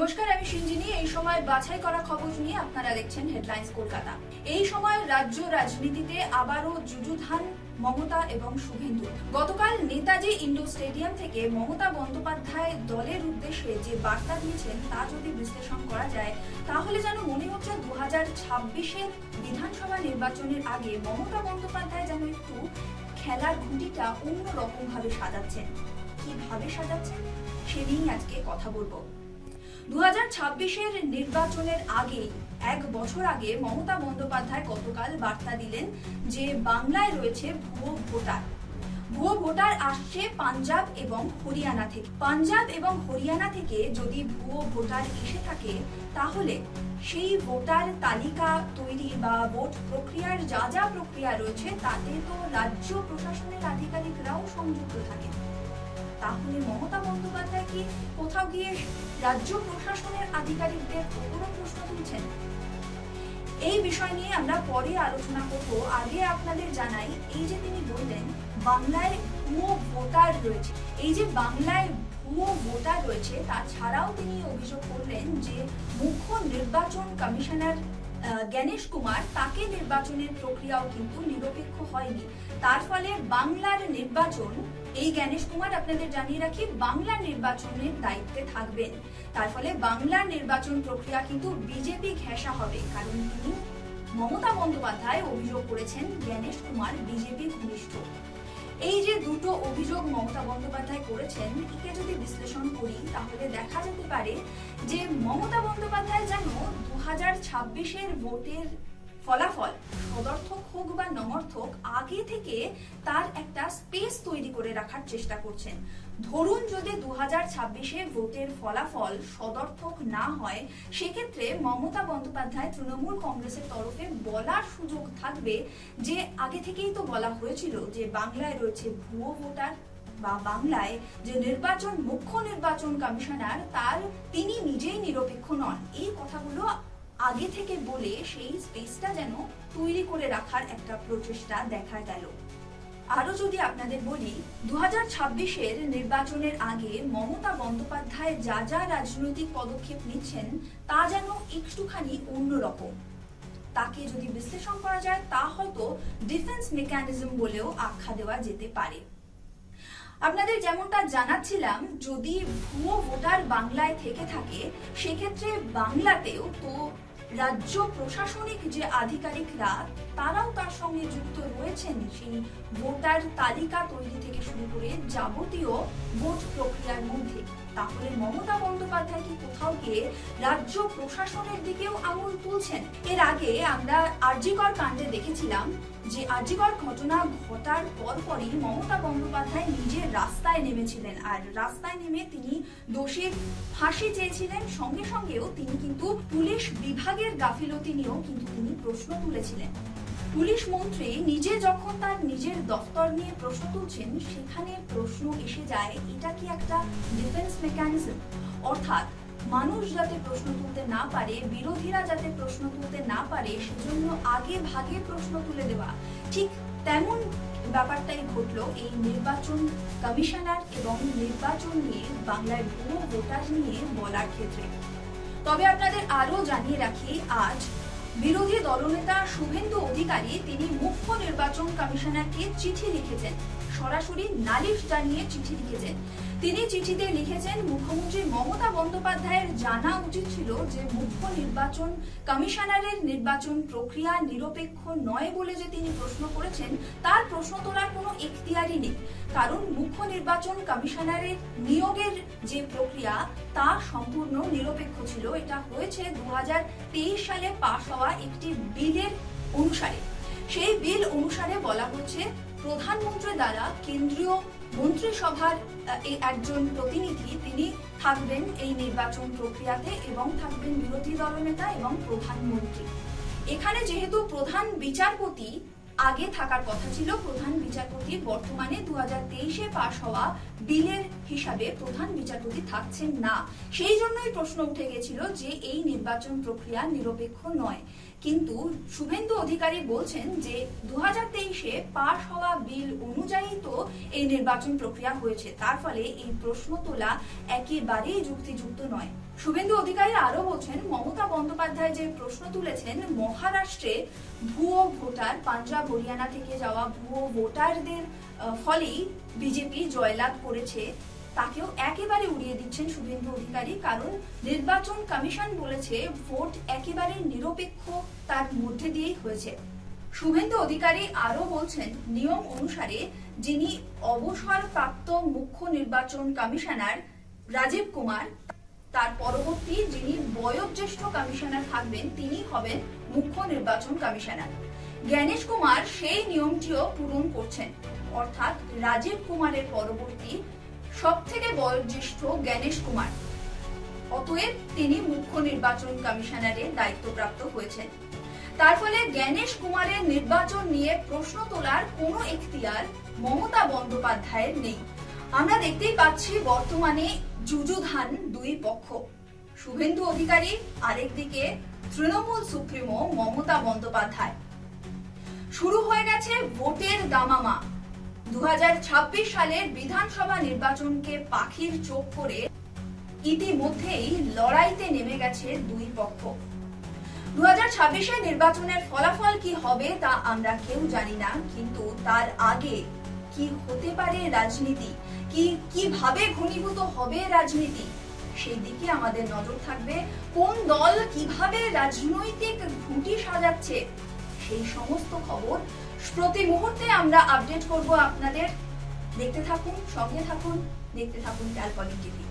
নমস্কার, আমি সিঞ্জিনী এই সময় বাছাই করা খবর নিয়ে আপনারা দেখছেন হেডলাইন্স কলকাতা। এই সময় রাজ্য রাজনীতিতে আবারও যুযুধান মমতা এবং শুভেন্দু। গতকাল নেতাজি ইন্ডোর স্টেডিয়াম থেকে মমতা বন্দ্যোপাধ্যায় দলের উদ্দেশ্যে যে বার্তা দিয়েছেন তা যদি বিশ্লেষণ করা যায়, তাহলে যেন মনে হচ্ছে দু হাজার ছাব্বিশের বিধানসভা নির্বাচনের আগে মমতা বন্দ্যোপাধ্যায় যেন একটু খেলার ঘুঁটিটা অন্যরকম ভাবে সাজাচ্ছেন। কীভাবে সাজাচ্ছেন, সে নিয়েই আজকে কথা বলব। দু হাজার ছাব্বিশের নির্বাচনের আগে এক বছর আগে মমতা বন্দ্যোপাধ্যায় গতকাল বার্তা দিলেন যে বাংলায় রয়েছে ভুয়ো ভোটার। ভুয়ো ভোটার আসছে পাঞ্জাব এবং হরিয়ানা থেকে। পাঞ্জাব এবং হরিয়ানা থেকে যদি ভুয়ো ভোটার এসে থাকে, তাহলে সেই ভোটার তালিকা তৈরি বা ভোট প্রক্রিয়ার যা যা প্রক্রিয়া রয়েছে, তাতে তো রাজ্য প্রশাসনের আধিকারিকরাও সংযুক্ত থাকেন। তাহলে মমতা বন্দ্যোপাধ্যায় কি কোথাও গিয়ে রাজ্য প্রশাসনের আধিকারিকদের ওপরও প্রশ্ন তুলছেন? এই বিষয় নিয়ে আমরা পরে আলোচনা করব। আগে আপনাদের জানাই, এই যে তিনি বললেন, বাংলায় ভুয়ো ভোটার রয়েছে। এই যে বাংলায় ভুয়ো ভোটার রয়েছে, তাছাড়াও তিনি অভিযোগ করলেন যে মুখ্য নির্বাচন কমিশনার জ্ঞানেশ কুমার তাকে নির্বাচনের প্রক্রিয়াও কিন্তু নিরপেক্ষ হয়নি। তার ফলে বাংলার নির্বাচন, এই জ্ঞানেশ কুমার আপনাদের জানিয়ে রাখি বাংলা নির্বাচনের দায়িত্বে থাকবেন। তার ফলে বাংলার নির্বাচন প্রক্রিয়া কিন্তু বিজেপি ঘেঁষা হবে, কারণ তিনি মমতা বন্দ্যোপাধ্যায় অভিযোগ করেছেন জ্ঞানেশ কুমার বিজেপি ঘনিষ্ঠ। এই যে দুটো অভিযোগ মমতা বন্দ্যোপাধ্যায় করেছেন, একে যদি বিশ্লেষণ তাহলে দেখা যেতে পারে যে মমতা বন্দ্যোপাধ্যায় যেন দু হাজার ছাব্বিশের ভোটের ফলাফল সদর্থক হোক বা নমর্থক, আগে থেকে তার একটা স্পেস তৈরি করে রাখার চেষ্টা করছেন। ধরুন যদি দু হাজার ছাব্বিশে ভোটের ফলাফল সদর্থক না হয়, সেক্ষেত্রে মমতা বন্দ্যোপাধ্যায় তৃণমূল কংগ্রেসের তরফে বলার সুযোগ থাকবে যে আগে থেকেই তো বলা হয়েছিল যে বাংলায় রয়েছে ভুয়ো ভোটার। বা বাংলায় যে নির্বাচন, মুখ্য নির্বাচন কমিশনার, তার তিনি নিজেই নিরপেক্ষ নন। এই কথাগুলো আগে থেকে বলে সেই স্পেসটা যেন তৈরি করে রাখার একটা প্রচেষ্টা দেখা গেল। আরও যদি আপনাদের বলি দু হাজার ছাব্বিশের নির্বাচনের আগে মমতা বন্দ্যোপাধ্যায় যা যা রাজনৈতিক পদক্ষেপ নিচ্ছেন, তা যেন একটুখানি অন্যরকম তাকে যদি বিশ্লেষণ করা যায়, তা হয়তো ডিফেন্স মেকানিজম বলেও আখ্যা দেওয়া যেতে পারে। আপনাদের যেমনটা জানাচ্ছিলাম, যদি ভুয়ো ভোটার বাংলায় থেকে থাকে, সেক্ষেত্রে বাংলাতেও তো রাজ্য প্রশাসনিক যে আধিকারিকরা, তারাও তার সঙ্গে যুক্ত রয়েছেন। সেই ভোটার তালিকা তৈরি থেকে শুরু করে যাবতীয় ভোট প্রক্রিয়ার মধ্যে। তাহলে মমতা বন্দ্যোপাধ্যায় কি কোথাও গিয়ে রাজ্য প্রশাসনের দিকেও আঙুল তুলছেন? এর আগে আমরা আরজিকর কাণ্ডে দেখেছিলাম যে আরজিকর ঘটনা ঘটার পরপরই মমতা বন্দ্যোপাধ্যায় নিজে রাস্তায় নেমেছিলেন। আর রাস্তায় নেমে তিনি দোষীর ফাঁসি চেয়েছিলেন, সঙ্গে সঙ্গেও তিনি কিন্তু পুলিশ বিভাগের গাফিলতি নিয়েও কিন্তু তিনি প্রশ্ন তুলেছিলেন। পুলিশ মন্ত্রী নিজে যখন তার নিজের দফতর নিয়ে প্রশ্ন তুলছেন, সেখানে প্রশ্ন এসে যায়, এটা কি একটা ডিফেন্স মেকানিজম অর্থাৎ মানুষ যাতে প্রশ্ন তুলতে না পারে, বিরোধীরা যাতে প্রশ্ন তুলতে না পারে, সেজন্য আগে ভাগে প্রশ্ন তুলে দেওয়া। ঠিক তেমন ব্যাপারটাই ঘটলো এই নির্বাচন কমিশনার এবং নির্বাচন নিয়ে বাংলায় ভুয়ো ভোটার নিয়ে বলার ক্ষেত্রে। তবে আপনাদের আরও জানিয়ে রাখি, আজ বিরোধী দলনেতা শুভেন্দু অধিকারী তিনি মুখ্য নির্বাচন কমিশনারকে চিঠি লিখেছেন? সরাসরি নালিশ জানিয়ে চিঠি লিখেছেন। তিনি চিঠিতে লিখেছেন, মুখ্যমন্ত্রী মমতা বন্দ্যোপাধ্যায়ের জানা উচিত ছিল যে, মুখ্য নির্বাচন কমিশনারের নির্বাচন প্রক্রিয়া নিরপেক্ষ নয় বলে যে তিনি প্রশ্ন করেছেন, তার প্রশ্ন তোলার কোনো এখতিয়ারই নেই। কারণ মুখ্য নির্বাচন কমিশনারের নিয়োগের যে প্রক্রিয়া, তা সম্পূর্ণ নিরপেক্ষ ছিল। এটা হয়েছে দু হাজার তেইশ সালে পাশ হওয়া একটি বিলের অনুসারে। সেই বিল অনুসারে বলা হচ্ছে, প্রধানমন্ত্রী দ্বারা কেন্দ্রীয় মন্ত্রিসভার একজন প্রতিনিধি তিনি থাকবেন এই নির্বাচন প্রক্রিয়াতে এবং থাকবেন বিরোধী দলনেতা এবং প্রধানমন্ত্রী। এখানে যেহেতু প্রধান বিচারপতি আগে থাকার কথা ছিল, প্রধান বিচারপতি বর্তমানে দু হাজার তেইশে পাশ হওয়া বিলের হিসাবে প্রধান বিচারপতি থাকছেন না। সেই জন্যই প্রশ্ন উঠে গেছিল যে এই নির্বাচন প্রক্রিয়া নিরপেক্ষ নয়। কিন্তু শুভেন্দু অধিকারী বলছেন যে দু হাজার তেইশে পাশ হওয়া বিল অনুযায়ী তো এই নির্বাচন প্রক্রিয়া হয়েছে। তার ফলে এই প্রশ্ন তোলা একেবারেই যুক্তিযুক্ত নয়। শুভেন্দু অধিকারী আরও বলছেন, মমতা বন্দ্যোপাধ্যায় যে প্রশ্ন তুলেছেন, মহারাষ্ট্রে ভুয়ো ভোটার, পাঞ্জাব, হরিয়ানা থেকে যাওয়া ভুয়ো ভোটারদের ফলেই বিজেপি জয়লাভ করেছে, তাকেও একেবারে উড়িয়ে দিচ্ছেন শুভেন্দু অধিকারী, কারণ নির্বাচন কমিশন বলেছে ভোট একেবারে নিরপেক্ষ, তার মধ্যে দিয়েই হয়েছে। শুভেন্দু অধিকারী আরও বলছেন, নিয়ম অনুসারে যিনি অবসরপ্রাপ্ত মুখ্য নির্বাচন কমিশনার রাজীব কুমার, তার পরবর্তী যিনি বয়োজ্যেষ্ঠ কমিশনার থাকবেন, তিনি হবেন মুখ্য নির্বাচন কমিশনার। জ্ঞানেশ কুমার সেই নিয়মটিও পূরণ করছেন। অর্থাৎ রাজীব কুমারের পরবর্তী সব থেকে বয়োজ্যেষ্ঠ জ্ঞানেশ কুমার। অতএব তিনি মুখ্য নির্বাচন কমিশনারের দায়িত্বপ্রাপ্ত হয়েছেন। তার ফলে জ্ঞানেশ কুমারের নির্বাচন নিয়ে প্রশ্ন তোলার কোনো এখতিয়ার মমতা বন্দ্যোপাধ্যায়ের নেই। আমরা দেখতেই পাচ্ছি বর্তমানে যুযুধান দুই পক্ষ। শুভেন্দু অধিকারী আরেকদিকে তৃণমূল সুপ্রিমো মমতা বন্দ্যোপাধ্যায়। শুরু হয়ে গেছে ভোটের দামামা। দু হাজার ছাব্বিশ সালের বিধানসভা নির্বাচনকে পাখির চোখ করে ইতিমধ্যেই লড়াইতে নেমে গেছে দুই পক্ষ। দু হাজার নির্বাচনের ফলাফল কি হবে তা আমরা কেউ জানি না, কিন্তু তার আগে কি হতে পারে রাজনীতি? কি, কীভাবে ঘনীভূত হবে রাজনীতি? সেই দিকে আমাদের নজর থাকবে। কোন দল কীভাবে রাজনৈতিক ঘুঁটি সাজাচ্ছে? সেই সমস্ত খবর প্রতি মুহূর্তে আমরা আপডেট করব আপনাদের। দেখতে থাকুন সঙ্গে থাকুন দেখতে থাকুন ক্যালকলিং টিভি